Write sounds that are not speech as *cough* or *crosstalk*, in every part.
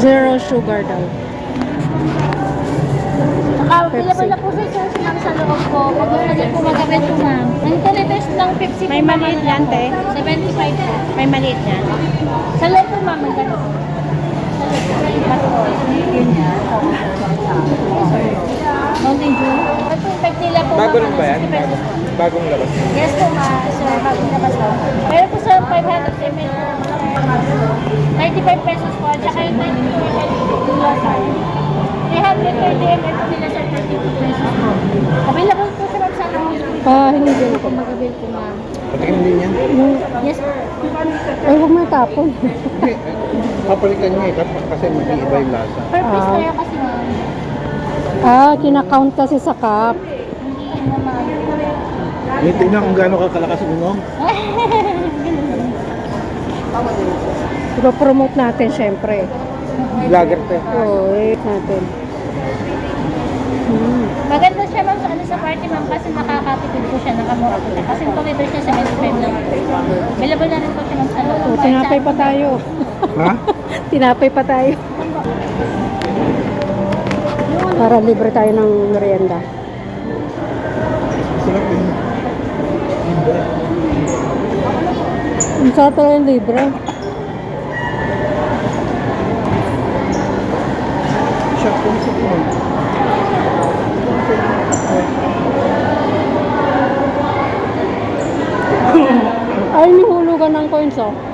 Zero sugar daw. Saka available na po sa sauce sa loob ko. Pag niyo po mag-avail po ma'am. Ang kiliters lang 50 May ma'am, maliit ano yan, po. te? 75 po. May maliit yan. Sa loob po ma'am, ang ganito. Sa loob po. Mountain Dew. Ito yung nila po Bago ma'am, lang ba yan? 60 pesos po. Bagong labas. Yes po ma, sir, bagong labas po. Pero po sa 500 ml po, 95 pesos po. At saka yung 92 ml po nila sa 330 ml po nila sa 32 pesos po. Available po sa sa ano. Ah, hindi din. Kung mag-avail po ma'am. Patingin din yan. Yes po. Ay, huwag mo tapon. Hindi. Papalikan niya eh. Kasi mag-iiba yung lasa. Per piece Ah. tayo kasi ma'am. ah, kinakount kasi sa cup. Hindi yun na ma'am. May tingnan kung gaano kakalakas uminom. *laughs* Ipro-promote natin, syempre. Vlogger te. Oo, eh, natin. Hmm. Maganda siya ma'am sa ano sa party ma'am kasi nakakatipid po siya, nakamura po siya. Kasi 2 liters siya 75 lang po. Available na rin po siya ma'am sa ano. Oh, tinapay pa tayo. Ha? *laughs* tinapay pa tayo. Para libre tayo ng merienda. Sarap yun. Ang sarap talaga yung libre. Shop concept mo. Ay, may hulugan ng coins, oh.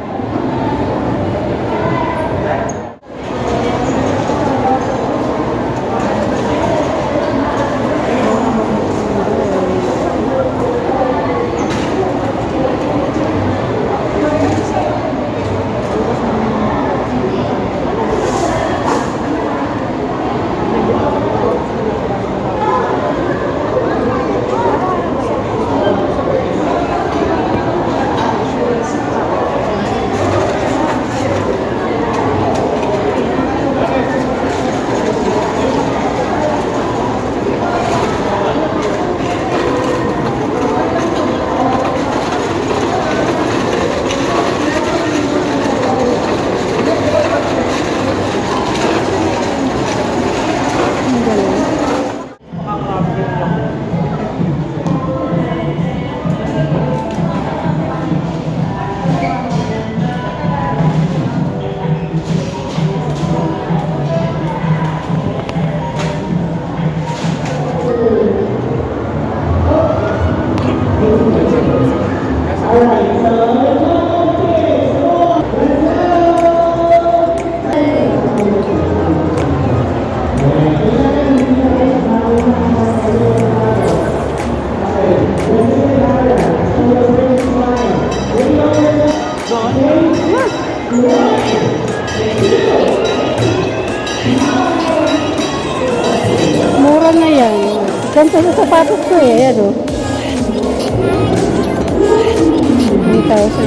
Mura na yan. Ganito sa sapatos ko eh.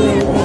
Oh. 3,000 yan.